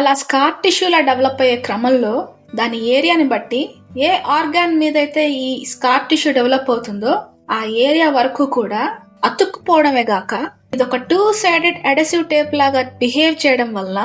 అలా scar టిష్యూలా develop అయ్యే క్రమంలో దాని ఏరియాని బట్టి ఏ ఆర్గాన్ మీద అయితే ఈ స్కార్ టిష్యూ డెవలప్ అవుతుందో ఆ ఏరియా వరకు కూడా అతుక్కుపోవడమే గాక ఇది ఒక టూ సైడెడ్ అడెసివ్ టేప్ లాగా బిహేవ్ చేయడం వల్ల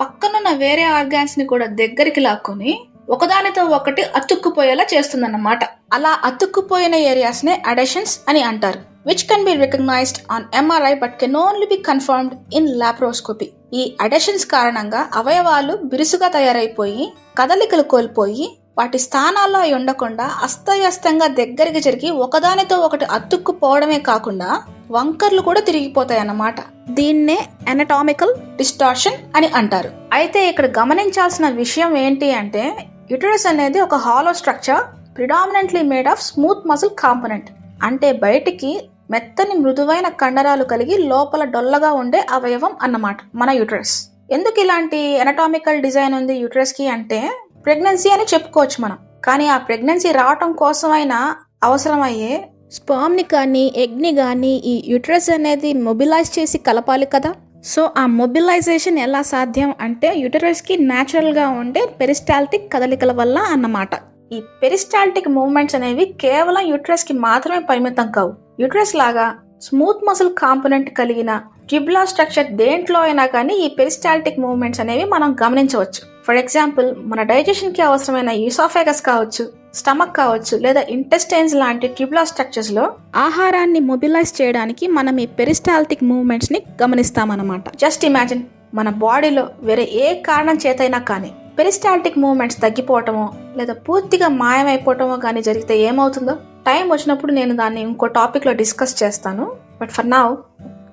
పక్కనున్న వేరే ఆర్గాన్స్ని కూడా దగ్గరికి లాక్కొని ఒకదానితో ఒకటి అతుక్కుపోయేలా చేస్తుందన్నమాట. అలా అతుక్కుపోయిన ఏరియాస్నే అడెషన్స్ అని అంటారు. Which can be recognised on MRI but can only be confirmed in laparoscopy ఈ అడెషన్స్ కారణంగా అవయవాలు బిరుసుగా తయారైపోయి కదలికలు కోల్పోయి వాటి స్థానాల్లో అవి ఉండకుండా అస్తవ్యస్తంగా దగ్గరికి జరిగి ఒకదానితో ఒకటి అతుక్కుపోవడమే కాకుండా వంకర్లు కూడా తిరిగిపోతాయి అన్నమాట దీన్నే ఎనటామికల్ డిస్టార్షన్ అని అంటారు. అయితే ఇక్కడ గమనించాల్సిన విషయం ఏంటి అంటే యుటరస్ అనేది ఒక hollow structure predominantly made of smooth muscle component అంటే బయటికి మెత్తని మృదువైన కండరాలు కలిగి లోపల డొల్లగా ఉండే అవయవం అన్నమాట మన యుటరస్. ఎందుకు ఇలాంటి ఎనటామికల్ డిజైన్ ఉంది యుటరస్కి అంటే ప్రెగ్నెన్సీ అని చెప్పుకోవచ్చు మనం. కానీ ఆ ప్రెగ్నెన్సీ రావటం కోసమైనా అవసరమయ్యే స్పామ్ని కానీ ఎగ్ని కానీ ఈ యుటరస్ అనేది మొబిలైజ్ చేసి కలపాలి కదా? సో ఆ మొబిలైజేషన్ ఎలా సాధ్యం అంటే యుటరస్ న్యాచురల్గా ఉండే పెరిస్టాల్టిక్ కదలికల వల్ల అన్నమాట. ఈ పెరిస్టాల్టిక్ మూవ్మెంట్స్ అనేవి కేవలం యుటరస్కి మాత్రమే పరిమితం కావు. యుటరస్ లాగా స్మూత్ మసిల్ కాంపోనెంట్ కలిగిన ట్యూబులా స్ట్రక్చర్ దేంట్లో అయినా కానీ ఈ పెరిస్టాల్టిక్ మూవ్మెంట్స్ అనేవి మనం గమనించవచ్చు. ఫర్ ఎగ్జాంపుల్ మన డైజెషన్కి అవసరమైన యూసాఫేగస్ కావచ్చు స్టమక్ కావచ్చు లేదా ఇంటెస్టైన్స్ లాంటి ట్యూబులా స్ట్రక్చర్స్లో ఆహారాన్ని మొబిలైజ్ చేయడానికి మనం ఈ పెరిస్టాల్టిక్ మూవ్మెంట్స్ని గమనిస్తామన్నమాట. జస్ట్ ఇమాజిన్ మన బాడీలో వేరే ఏ కారణం చేతైనా కానీ పెరిస్టాల్టిక్ మూవ్మెంట్స్ తగ్గిపోవటమో లేదా పూర్తిగా మాయమైపోవటమో కానీ జరిగితే ఏమవుతుందో టైం వచ్చినప్పుడు నేను దాన్ని ఇంకో టాపిక్లో డిస్కస్ చేస్తాను. But for now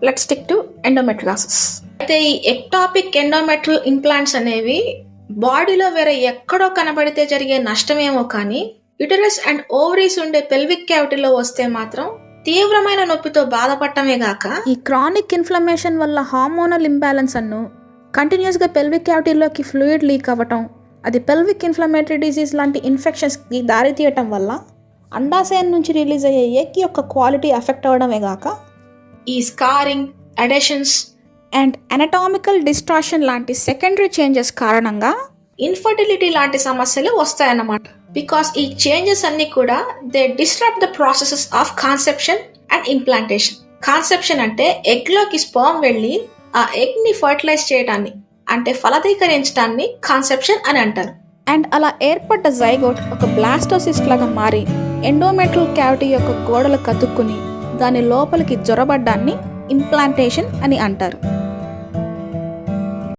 let stick to endometriosis అయితే ఈ ఎక్టాపిక్ ఎండోమెట్రల్ ఇంప్లాంట్స్ అనేవి బాడీలో వేరే ఎక్కడో కనబడితే జరిగే నష్టమేమో కానీ యుటరస్ అండ్ ఓవరీస్ ఉండే పెల్విక్ క్యావిటీలో వస్తే మాత్రం తీవ్రమైన నొప్పితో బాధపడటమే గాక ఈ క్రానిక్ ఇన్ఫ్లమేషన్ వల్ల హార్మోనల్ ఇంబ్యాలెన్స్ అన్ను కంటిన్యూస్గా పెల్విక్ క్యావిటీలోకి ఫ్లూయిడ్ లీక్ అవ్వటం అది పెల్విక్ ఇన్ఫ్లమేటరీ డిసీజ్ లాంటి ఇన్ఫెక్షన్స్కి దారితీయటం వల్ల అండాశయం నుంచి రిలీజ్ అయ్యే ఎగ్ యొక్క క్వాలిటీ ఎఫెక్ట్ అవడమే గాక ఈ scarring adhesions and anatomical distortion లాంటి సెకండరీ చేంజెస్ కారణంగా ఇన్ఫర్టిలిటీ లాంటి సమస్యలు వస్తాయన్నమాట. బికాస్ ఈ చేంజెస్ అన్ని కూడా they disturb the processes of conception and implantation conception అంటే ఎగ్లోకి స్పర్మ్ వెళ్ళి ఆ ఎగ్ని ఫర్టిలైజ్ చేయడాన్ని అంటే ఫలదీకరించడాన్ని కాన్సెప్షన్ అని అంటారు. అండ్ అలా ఏర్పడ్డ జైగోట్ ఒక బ్లాస్టోసిస్ట్ లాగా మారి ఎండోమెట్రల్ క్యావిటీ యొక్క గోడలు కతుక్కుని దాని లోపలికి జొరబడ్డాన్ని ఇంప్లాంటేషన్ అని అంటారు.